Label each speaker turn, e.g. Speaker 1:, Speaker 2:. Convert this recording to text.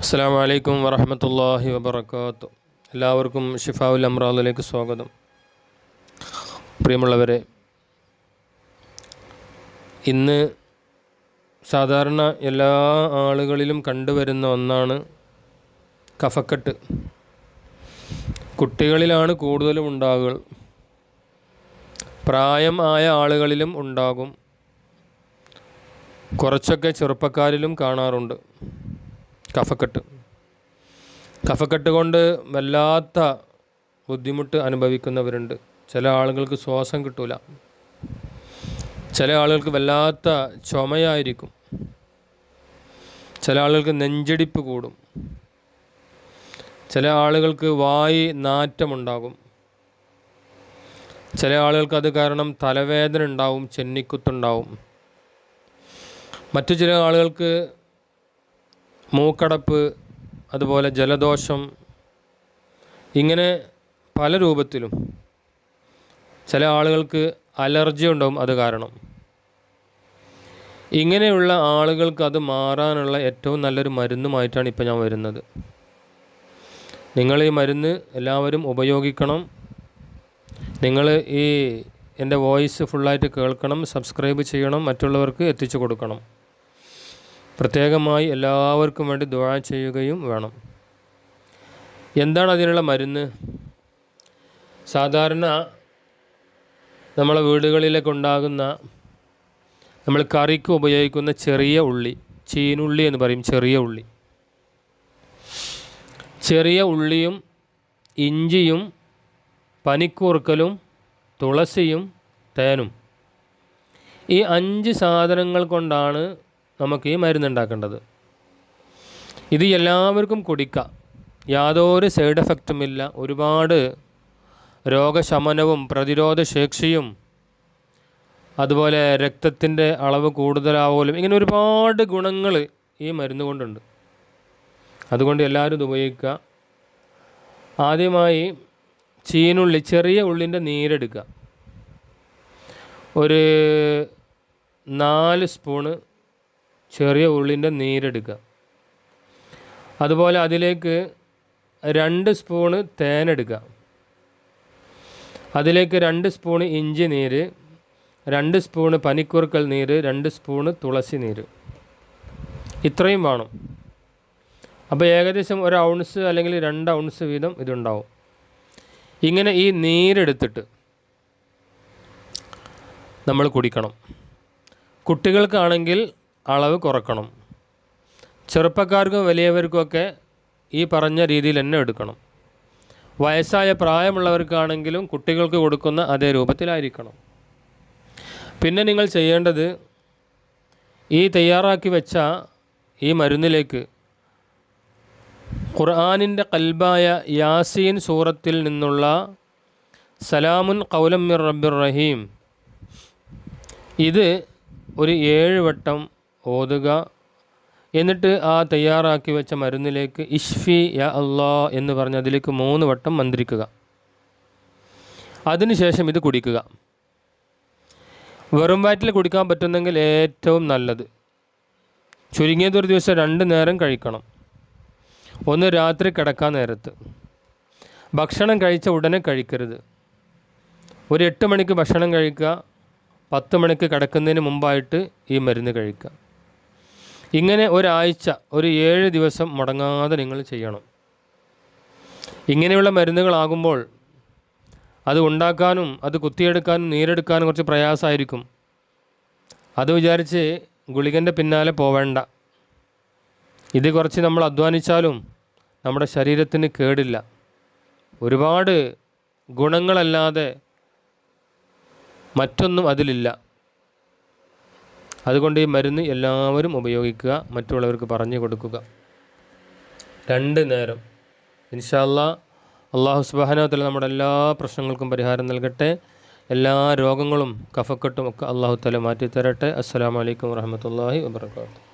Speaker 1: അസ്സാം വലൈക്കും വറഹമത്തല്ലാഹി വബർക്കാത്തു എല്ലാവർക്കും ഷിഫാവുൽ അമ്രാദിലേക്ക് സ്വാഗതം. പ്രിയമുള്ളവരെ ഇന്ന് സാധാരണ എല്ലാ ആളുകളിലും കണ്ടുവരുന്ന ഒന്നാണ് കഫക്കെട്ട്. കുട്ടികളിലാണ് കൂടുതലും ഉണ്ടാകുക പ്രായം ആയ ആളുകളിലും ഉണ്ടാകും. കുറച്ചൊക്കെ ചെറുപ്പക്കാരിലും കാണാറുണ്ട്. കഫക്കെട്ട്. കഫക്കെട്ട് കൊണ്ട് വല്ലാത്ത ബുദ്ധിമുട്ട് അനുഭവിക്കുന്നവരുണ്ട്. ചില ആളുകൾക്ക് ശ്വാസം കിട്ടൂല. ചില ആളുകൾക്ക് വല്ലാത്ത ചുമയായിരിക്കും. ചില ആളുകൾക്ക് നെഞ്ചടിപ്പ് കൂടും. ചില ആളുകൾക്ക് വായി നാറ്റമുണ്ടാകും. ചില ആളുകൾക്ക് അത് കാരണം തലവേദന ഉണ്ടാവും ചെന്നിക്കുത്തുണ്ടാവും. മറ്റു ചില ആളുകൾക്ക് മൂക്കടപ്പ് അതുപോലെ ജലദോഷം ഇങ്ങനെ പല രൂപത്തിലും ചില ആളുകൾക്ക് അലർജി ഉണ്ടാവും അത് കാരണം. ഇങ്ങനെയുള്ള ആളുകൾക്ക് അത് മാറാനുള്ള ഏറ്റവും നല്ലൊരു മരുന്നുമായിട്ടാണ് ഇപ്പോൾ ഞാൻ വരുന്നത്. നിങ്ങൾ ഈ മരുന്ന് എല്ലാവരും ഉപയോഗിക്കണം. നിങ്ങൾ ഈ എന്റെ വോയിസ് ഫുള്ളായിട്ട് കേൾക്കണം സബ്സ്ക്രൈബ് ചെയ്യണം മറ്റുള്ളവർക്ക് എത്തിച്ചു കൊടുക്കണം. പ്രത്യേകമായി എല്ലാവർക്കും വേണ്ടി ദുആ ചെയ്യുകയും വേണം. എന്താണ് അതിനുള്ള മരുന്ന്? സാധാരണ നമ്മളെ വീടുകളിലൊക്കെ ഉണ്ടാകുന്ന നമ്മൾ കറിക്ക് ഉപയോഗിക്കുന്ന ചെറിയ ഉള്ളി ചീനുള്ളി എന്ന് പറയും ചെറിയ ഉള്ളി. ചെറിയ ഉള്ളിയും ഇഞ്ചിയും പനിക്കൂർക്കലും തുളസിയും തേനും. ഈ അഞ്ച് സാധനങ്ങൾ കൊണ്ടാണ് നമുക്ക് ഈ മരുന്നുണ്ടാക്കേണ്ടത് ഇത് എല്ലാവർക്കും കുടിക്കാം. യാതൊരു സൈഡ് എഫക്റ്റും ഇല്ല. ഒരുപാട് രോഗശമനവും പ്രതിരോധ ശേഷിയും അതുപോലെ രക്തത്തിന്റെ അളവ് കൂടുതലാവലും ഇങ്ങനെ ഒരുപാട് ഗുണങ്ങൾ ഈ മരുന്ന് കൊണ്ടുണ്ട്. അതുകൊണ്ട് എല്ലാവരും ഇത് ഉപയോഗിക്കുക. ആദ്യമായി ചീനുള്ളി ചെറിയ ഉള്ളിന്റെ നീരെടുക്കുക. ഒരു നാല് സ്പൂണ് ചെറിയ ഉള്ളിന്റെ നീരെടുക്കുക. അതുപോലെ അതിലേക്ക് രണ്ട് സ്പൂണ് തേനെടുക്കുക. അതിലേക്ക് രണ്ട് സ്പൂണ് ഇഞ്ചി നീര് രണ്ട് സ്പൂണ് പനിക്കുറുക്കൽ നീര് രണ്ട് സ്പൂണ് തുളസി നീര്. ഇത്രയും വേണം. അപ്പോൾ ഏകദേശം ഒരു ഔൺസ് അല്ലെങ്കിൽ രണ്ട് ഔൺസ് വീതം ഇതുണ്ടാവും. ഇങ്ങനെ ഈ നീരെടുത്തിട്ട് നമ്മൾ കുടിക്കണം. കുട്ടികൾക്കാണെങ്കിൽ അളവ് കുറക്കണം. ചെറുപ്പക്കാർക്കും വലിയവർക്കുമൊക്കെ ഈ പറഞ്ഞ രീതിയിൽ തന്നെ എടുക്കണം. വയസ്സായ പ്രായമുള്ളവർക്കാണെങ്കിലും കുട്ടികൾക്ക് കൊടുക്കുന്ന അതേ രൂപത്തിലായിരിക്കണം. പിന്നെ നിങ്ങൾ ചെയ്യേണ്ടത് ഈ തയ്യാറാക്കി വെച്ച ഈ മരുന്നിലേക്ക് ഖുർആാനിന്റെ കൽബായ യാസീൻ സൂറത്തിൽ നിന്നുള്ള സലാമുൻ കൗലം മിർ റബ്ബിർ റഹീം. ഇത് ഒരു ഏഴ് വട്ടം ഓതുക. എന്നിട്ട് ആ തയ്യാറാക്കി വെച്ച മരുന്നിലേക്ക് ഇഷ്ഫി യ അള്ളാ എന്ന് പറഞ്ഞ് അതിലേക്ക് മൂന്ന് വട്ടം മന്ത്രിക്കുക. അതിനുശേഷം ഇത് കുടിക്കുക. വെറും വയറ്റിൽ കുടിക്കാൻ പറ്റുന്നെങ്കിൽ ഏറ്റവും നല്ലത്. ചുരുങ്ങിയത് ഒരു ദിവസം രണ്ട് നേരം കഴിക്കണം. ഒന്ന് രാത്രി കിടക്കാൻ നേരത്ത്. ഭക്ഷണം കഴിച്ച ഉടനെ കഴിക്കരുത്. ഒരു എട്ട് മണിക്ക് ഭക്ഷണം കഴിക്കുക. പത്ത് മണിക്ക് കിടക്കുന്നതിന് മുമ്പായിട്ട് ഈ മരുന്ന് കഴിക്കുക. ഇങ്ങനെ ഒരാഴ്ച ഒരു ഏഴ് ദിവസം മുടങ്ങാതെ നിങ്ങൾ ചെയ്യണം. ഇങ്ങനെയുള്ള മരുന്നുകളാകുമ്പോൾ അത് ഉണ്ടാക്കാനും അത് കുത്തിയെടുക്കാനും നീരെടുക്കാനും കുറച്ച് പ്രയാസമായിരിക്കും. അത് വിചാരിച്ച് ഗുളികന്റെ പിന്നാലെ പോവേണ്ട. ഇത് കുറച്ച് നമ്മൾ അധ്വാനിച്ചാലും നമ്മുടെ ശരീരത്തിന് കേടില്ല. ഒരുപാട് ഗുണങ്ങളല്ലാതെ മറ്റൊന്നും അതിലില്ല. അതുകൊണ്ട് ഈ മരുന്ന് എല്ലാവരും ഉപയോഗിക്കുക മറ്റുള്ളവർക്ക് പറഞ്ഞു കൊടുക്കുക. രണ്ട് നേരം. ഇൻഷാല്ല അള്ളാഹു സുബാനത്തിൽ നമ്മുടെ എല്ലാ പ്രശ്നങ്ങൾക്കും പരിഹാരം നൽകട്ടെ. എല്ലാ രോഗങ്ങളും കഫക്കെട്ടും ഒക്കെ അള്ളാഹു തല മാറ്റിത്തരട്ടെ. അസ്സാം വലൈക്കും വാഹമത്തല്ലാഹി വാബർക്കാത്തു